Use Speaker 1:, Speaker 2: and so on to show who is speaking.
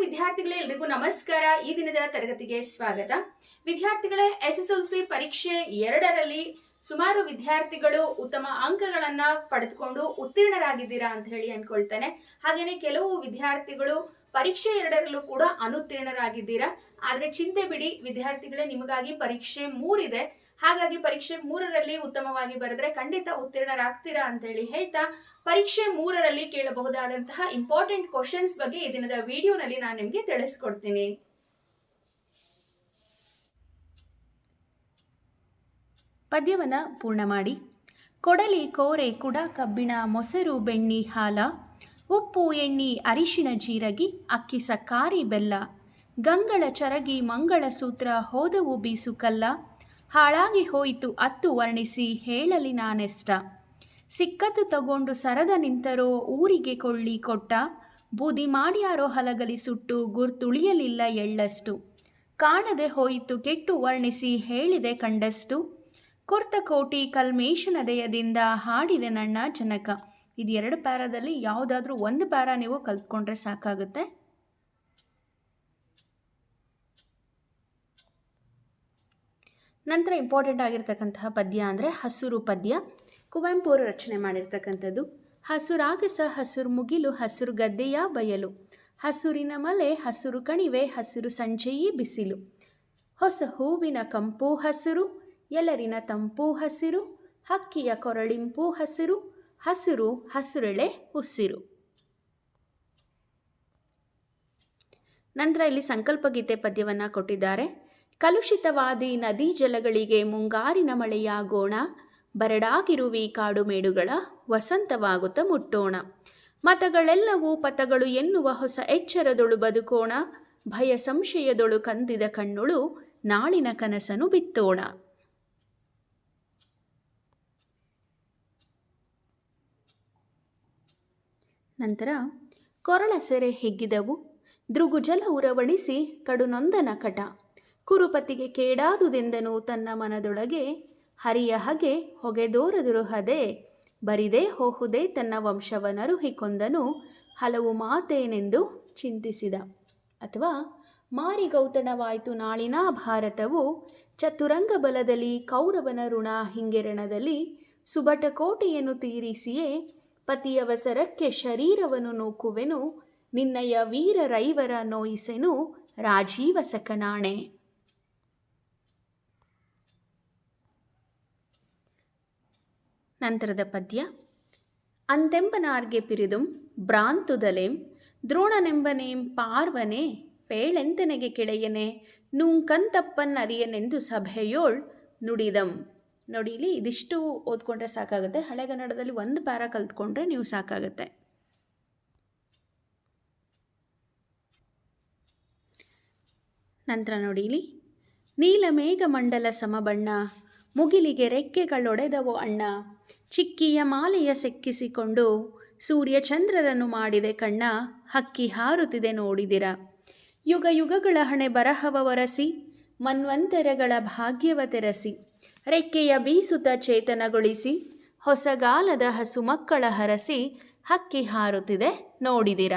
Speaker 1: ವಿದ್ಯಾರ್ಥಿಗಳೇ ಎಲ್ರಿಗೂ ನಮಸ್ಕಾರ. ಈ ದಿನದ ತರಗತಿಗೆ ಸ್ವಾಗತ. ವಿದ್ಯಾರ್ಥಿಗಳೇ ಎಸ್ ಎಸ್ ಎಲ್ ಸಿ ಪರೀಕ್ಷೆ ಎರಡರಲ್ಲಿ ಸುಮಾರು ವಿದ್ಯಾರ್ಥಿಗಳು ಉತ್ತಮ ಅಂಕಗಳನ್ನ ಪಡೆದುಕೊಂಡು ಉತ್ತೀರ್ಣರಾಗಿದ್ದೀರಾ ಅಂತ ಹೇಳಿ ಅನ್ಕೊಳ್ತೇನೆ. ಹಾಗೇನೆ ಕೆಲವು ವಿದ್ಯಾರ್ಥಿಗಳು ಪರೀಕ್ಷೆ ಎರಡರಲ್ಲೂ ಕೂಡ ಅನುತ್ತೀರ್ಣರಾಗಿದ್ದೀರಾ. ಆದ್ರೆ ಚಿಂತೆ ಬಿಡಿ, ವಿದ್ಯಾರ್ಥಿಗಳೇ, ನಿಮಗಾಗಿ ಪರೀಕ್ಷೆ ಮೂರಿದೆ. ಹಾಗಾಗಿ ಪರೀಕ್ಷೆ ಮೂರರಲ್ಲಿ ಉತ್ತಮವಾಗಿ ಬರೆದ್ರೆ ಖಂಡಿತ ಉತ್ತೀರ್ಣರಾಗ್ತೀರಾ ಅಂತ ಹೇಳಿ ಹೇಳ್ತಾ, ಪರೀಕ್ಷೆ ಮೂರರಲ್ಲಿ ಕೇಳಬಹುದಾದಂತಹ ಇಂಪಾರ್ಟೆಂಟ್ ಕ್ವಶನ್ಸ್ ಬಗ್ಗೆ ಈ ದಿನದ ವಿಡಿಯೋನಲ್ಲಿ ನಾನು ನಿಮಗೆ ತಿಳಿಸ್ಕೊಡ್ತೀನಿ. ಪದ್ಯವನ್ನ ಪೂರ್ಣ ಮಾಡಿ. ಕೊಡಲಿ ಕೋರೆ ಕುಡ ಕಬ್ಬಿಣ ಮೊಸರು ಬೆಣ್ಣಿ ಹಾಲ, ಉಪ್ಪು ಎಣ್ಣಿ ಅರಿಶಿನ ಜೀರಗಿ, ಅಕ್ಕಿ ಸಕ್ಕಾರಿ ಬೆಲ್ಲ, ಗಂಗಳ ಚರಗಿ ಮಂಗಳ ಸೂತ್ರ ಹೋದವು ಬೀಸು ಕಲ್ಲ ಹಾಳಾಗಿ ಹೋಯಿತು, ಅತ್ತು ವರ್ಣಿಸಿ, ಹೇಳಲಿ ನಾನೆಷ್ಟ? ಸಿಕ್ಕದ್ದು ತಗೊಂಡು ಸರದ ನಿಂತರೋ ಊರಿಗೆ ಕೊಳ್ಳಿ ಕೊಟ್ಟ? ಬೂದಿ ಮಾಡ್ಯಾರೋ ಹಲಗಲಿ ಸುಟ್ಟು, ಗುರ್ತುಳಿಯಲಿಲ್ಲ ಎಳ್ಳಷ್ಟು? ಕಾಣದೆ ಹೋಯಿತು, ಕೆಟ್ಟು ವರ್ಣಿಸಿ, ಹೇಳಿದೆ ಕಂಡಷ್ಟು? ಕೋಟಿ ಕಲ್ಮೇಶನ ದಯದಿಂದ ಹಾಡಿದೆ ನನ್ನ ಜನಕ. ಇದು ಎರಡು ಪ್ಯಾರಾದಲ್ಲಿ ಯಾವುದಾದ್ರೂ ಒಂದು ಪ್ಯಾರ ನೀವು ಕಲ್ತ್ಕೊಂಡ್ರೆ ಸಾಕಾಗುತ್ತೆ. ನಂತರ ಇಂಪಾರ್ಟೆಂಟ್ ಆಗಿರ್ತಕ್ಕಂತಹ ಪದ್ಯ ಅಂದರೆ ಹಸುರು ಪದ್ಯ. ಕುವೆಂಪು ಅವರು ರಚನೆ ಮಾಡಿರ್ತಕ್ಕಂಥದ್ದು. ಹಸುರಾಗಸ ಹಸುರು ಮುಗಿಲು, ಹಸುರು ಗದ್ದೆಯ ಬಯಲು. ಹಸುರಿನ ಮಲೆ, ಹಸುರು ಕಣಿವೆ, ಹಸುರು ಸಂಜೆಯೇ ಬಿಸಿಲು. ಹೊಸ ಹೂವಿನ ಕಂಪು ಹಸಿರು ಎಲರಿನ ತಂಪು ಹಸಿರು, ಹಕ್ಕಿಯ ಕೊರಳಿಂಪು ಹಸಿರು ಹಸಿರು ಹಸುರೆಳೆ ಉಸಿರು. ನಂತರ ಇಲ್ಲಿ ಸಂಕಲ್ಪ ಗೀತೆ ಪದ್ಯವನ್ನು ಕೊಟ್ಟಿದ್ದಾರೆ. ಕಲುಷಿತವಾದಿ ನದಿ ಜಲಗಳಿಗೆ ಮುಂಗಾರಿನ ಮಳೆಯಾಗೋಣ, ಬರಡಾಗಿರುವಿ ಕಾಡುಮೇಡುಗಳ ವಸಂತವಾಗುತ್ತ ಮುಟ್ಟೋಣ. ಮತಗಳೆಲ್ಲವೂ ಪಥಗಳು ಎನ್ನುವ ಹೊಸ ಎಚ್ಚರದೊಳು ಬದುಕೋಣ, ಭಯ ಸಂಶಯದೊಳು ಕಂದಿದ ಕಣ್ಣುಳು ನಾಳಿನ ಕನಸನು ಬಿತ್ತೋಣ. ನಂತರ, ಕೊರಳ ಸೆರೆ ಹಿಗ್ಗಿದವು ದೃಗುಜಲ ಉರವಣಿಸಿ ಕಡುನೊಂದನ ಕಟ. ಕುರುಪತಿಗೆ ಕೇಡಾದುದೆಂದನು ತನ್ನ ಮನದೊಳಗೆ, ಹರಿಯ ಹಗೆ ಹೊಗೆದೋರದುರುಹದೆ, ಬರಿದೇ ಹೋಹುದೇ ತನ್ನ ವಂಶವನರುಹಿಕೊಂದನು ಹಲವು ಮಾತೇನೆಂದು ಚಿಂತಿಸಿದ. ಅಥವಾ, ಮಾರಿಗೌತಣವಾಯಿತು ನಾಳಿನ ಭಾರತವು ಚತುರಂಗ ಬಲದಲ್ಲಿ ಕೌರವನ ಋಣ ಹಿಂಗೆರಣದಲ್ಲಿ ಸುಬಟಕೋಟೆಯನ್ನು ತೀರಿಸಿಯೇ ಪತಿಯವಸರಕ್ಕೆ ಶರೀರವನ್ನು ನೂಕುವೆನು, ನಿನ್ನಯ ವೀರ ರೈವರ ನೋಯಿಸೆನು ರಾಜೀವ ಸಕನಾಣೆ ನಂತರದ ಪದ್ಯ. ಅಂತೆಂಬನಾರ್ಗೆ ಪಿರಿದುಂ ಭ್ರಾಂತುದಲೆಂ ದ್ರೋಣನೆಂಬನೇಂ ಪಾರ್ವನೆ, ಪೇಳೆಂತನೆಗೆ ಕೆಳೆಯನೆ, ನೂಂಕಂತಪ್ಪನ್ ಅರಿಯನೆಂದು ಸಭೆಯೋಳ್ ನುಡಿದಂ. ನೋಡಿ, ಇಲ್ಲಿ ಇದಿಷ್ಟು ಓದ್ಕೊಂಡ್ರೆ ಸಾಕಾಗುತ್ತೆ. ಹಳೆಗನ್ನಡದಲ್ಲಿ ಒಂದು ಪ್ಯಾರ ಕಲ್ತ್ಕೊಂಡ್ರೆ ನೀವು ಸಾಕಾಗುತ್ತೆ. ನಂತರ ನೋಡಿ, ಇಲ್ಲಿ ನೀಲಮೇಘ ಮಂಡಲ ಸಮಬಣ್ಣ ಮುಗಿಲಿಗೆ ರೆಕ್ಕೆಗಳೊಡೆದವು ಅಣ್ಣ. ಚಿಕ್ಕಿಯ ಮಾಲೆಯ ಸೆಕ್ಕಿಸಿಕೊಂಡು ಸೂರ್ಯಚಂದ್ರರನ್ನು ಮಾಡಿದೆ ಕಣ್ಣ. ಹಕ್ಕಿ ಹಾರುತ್ತಿದೆ ನೋಡಿದಿರ. ಯುಗ ಯುಗಗಳ ಹಣೆ ಬರಹವ ಒರಸಿ, ಮನ್ವಂತರಗಳ ಭಾಗ್ಯವ ತೆರಸಿ, ರೆಕ್ಕೆಯ ಬೀಸುತ ಚೇತನಗೊಳಿಸಿ, ಹೊಸಗಾಲದ ಹಸು ಮಕ್ಕಳ ಹರಸಿ ಹಕ್ಕಿ ಹಾರುತ್ತಿದೆ ನೋಡಿದಿರ.